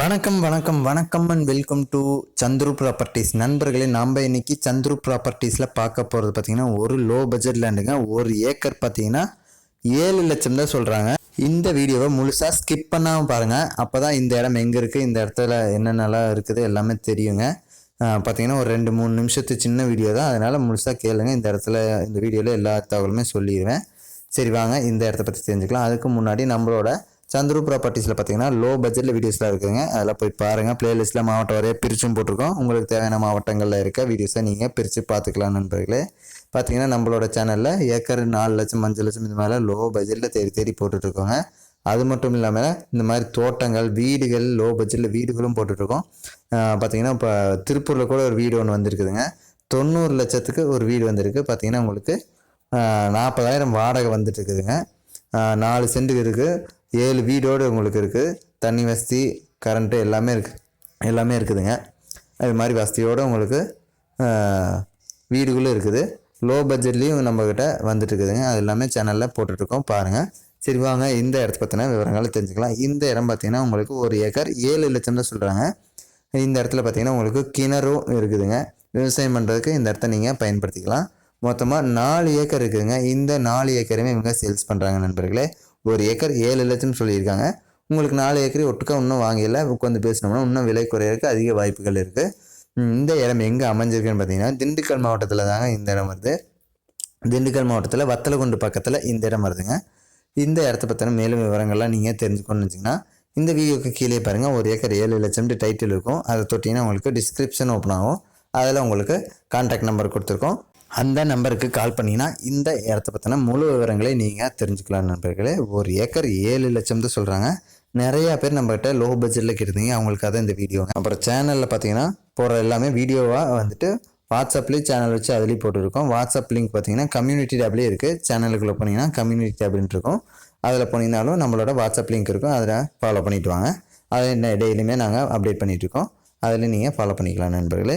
வணக்கம் வணக்கம் வணக்கம் and welcome to Chandru properties நண்பர்களே நாம் இன்னைக்கு சந்துரு ப்ராப்பர்ட்டிஸில் பார்க்க போகிறது பார்த்தீங்கன்னா ஒரு லோ பட்ஜெட் லேண்டுங்க ஒரு ஏக்கர் பார்த்தீங்கன்னா ஏழு லட்சம் தான் சொல்கிறாங்க இந்த வீடியோவை முழுசாக ஸ்கிப் பண்ணாமல் பாருங்கள் அப்போ தான் இந்த இடம் எங்கே இருக்குது இந்த இடத்துல என்னென்னலாம் இருக்குது எல்லாமே தெரியுங்க. பார்த்தீங்கன்னா ஒரு ரெண்டு மூணு நிமிஷத்து சின்ன வீடியோ தான். அதனால் முழுசாக கேளுங்க. இந்த இடத்துல இந்த வீடியோவில் எல்லா தகவலுமே சொல்லிடுவேன். சரி வாங்க. இந்த இடத்த பற்றி தெரிஞ்சுக்கலாம். அதுக்கு முன்னாடி நம்மளோட சந்துரு ப்ராப்பர்ட்டிஸில் பார்த்தீங்கன்னா லோ பட்ஜெட்டில் வீடியோஸ்லாம் இருக்குதுங்க அதெல்லாம் போய் பாருங்கள் பிளேலிஸ்ட்டில் மாவட்டம் வரைய பிரிச்சும் போட்டிருக்கோம். உங்களுக்கு தேவையான மாவட்டங்களில் இருக்க வீடியோஸை நீங்கள் பிரித்து பார்த்துக்கலாம் நண்பர்களே. பார்த்தீங்கன்னா நம்மளோட சேனலில் ஏக்கர் நாலு லட்சம் அஞ்சு லட்சம் இது மாதிரிலாம் லோ பட்ஜெட்டில் தேடி தேடி போட்டுட்ருக்கோங்க. அது மட்டும் இல்லாமல் இந்த மாதிரி தோட்டங்கள் வீடுகள் லோ பட்ஜெட்டில் வீடுகளும் போட்டுட்ருக்கோம். பார்த்தீங்கன்னா இப்போ திருப்பூரில் கூட ஒரு வீடு ஒன்று வந்திருக்குதுங்க. தொண்ணூறு லட்சத்துக்கு ஒரு வீடு வந்திருக்கு. பார்த்தீங்கன்னா உங்களுக்கு நாற்பதாயிரம் வாடகை வந்துட்டு இருக்குதுங்க நாலு சென்ட் இருக்குது ஏழு வீடோடு உங்களுக்கு இருக்குது தண்ணி வசதி கரண்ட்டு எல்லாமே இருக்குது எல்லாமே இருக்குதுங்க. அது மாதிரி வசதியோடு உங்களுக்கு வீடுகளும் இருக்குது. லோ பட்ஜெட்லேயும் நம்மக்கிட்ட வந்துட்டு இருக்குதுங்க அது எல்லாமே சேனலில் போட்டுட்ருக்கோம். பாருங்கள் சரி வாங்க. இந்த இடத்த பற்றின விவரங்களை தெரிஞ்சுக்கலாம். இந்த இடம் பார்த்திங்கன்னா உங்களுக்கு ஒரு ஏக்கர் ஏழு லட்சம் தான் சொல்கிறாங்க இந்த இடத்துல பார்த்தீங்கன்னா உங்களுக்கு கிணறும் இருக்குதுங்க. விவசாயம் பண்ணுறதுக்கு இந்த இடத்த நீங்கள் பயன்படுத்திக்கலாம். மொத்தமாக நாலு ஏக்கர் இருக்குதுங்க. இந்த நாலு ஏக்கருமே இவங்க சேல்ஸ் பண்ணுறாங்க நண்பர்களே. ஒரு ஏக்கர் ஏழு லட்சம்னு சொல்லியிருக்காங்க. உங்களுக்கு நாலு ஏக்கர் ஒட்டுக்கா இன்னும் வாங்கல உட்காந்து பேசினோம்னா இன்னும் விலை குறையிறதுக்கு அதிக வாய்ப்புகள் இருக்குது இந்த இடம் எங்கே அமைஞ்சிருக்குன்னு பார்த்தீங்கன்னா திண்டுக்கல் மாவட்டத்தில் தாங்க இந்த இடம் வருது. திண்டுக்கல் மாவட்டத்தில் வத்தலகுண்டு பக்கத்தில் இந்த இடம் வருதுங்க. இந்த இடத்த பற்றின மேலும் விவரங்கள்லாம் நீங்கள் தெரிஞ்சுக்கணும்னு வச்சிங்கன்னா இந்த வீடியோக்கு கீழே பாருங்கள் ஒரு ஏக்கர் ஏழு லட்சம்ட்டு டைட்டில் இருக்கும். அதை தொட்டிங்கன்னா உங்களுக்கு டிஸ்கிரிப்ஷன் ஓப்பன் ஆகும். அதில் உங்களுக்கு கான்டாக்ட் நம்பர் கொடுத்துருக்கோம். அந்த நம்பருக்கு கால் பண்ணிங்கன்னா இந்த இடத்த பற்றின முழு விவரங்களை நீங்கள் தெரிஞ்சுக்கலாம் நண்பர்களே. ஒரு ஏக்கர் ஏழு லட்சம் தான் சொல்கிறாங்க நிறையா பேர் நம்மகிட்ட லோ பட்ஜெட்டில் கேட்டிருந்தீங்க. அவங்களுக்காக தான் இந்த வீடியோ அப்புறம் சேனலில் பார்த்தீங்கன்னா போகிற எல்லாமே வீடியோவாக வந்துட்டு வாட்ஸ்அப்லேயே சேனல் வச்சு அதுலேயும் போட்டுருக்கோம். வாட்ஸ்அப் லிங்க் பார்த்தீங்கன்னா கம்யூனிட்டி டேப்லேயே இருக்குது சேனலுக்குள்ளே போனீங்கன்னா கம்யூனிட்டி டேப்னு இருக்கும். அதில் போனீங்கனாலும் நம்மளோட வாட்ஸ்அப் லிங்க் இருக்கும். அதில் ஃபாலோ பண்ணிவிட்டு வாங்க. அதை டெய்லியுமே நாங்கள் அப்டேட் பண்ணிகிட்டு இருக்கோம். அதில் நீங்கள் ஃபாலோ பண்ணிக்கலாம் நண்பர்களே.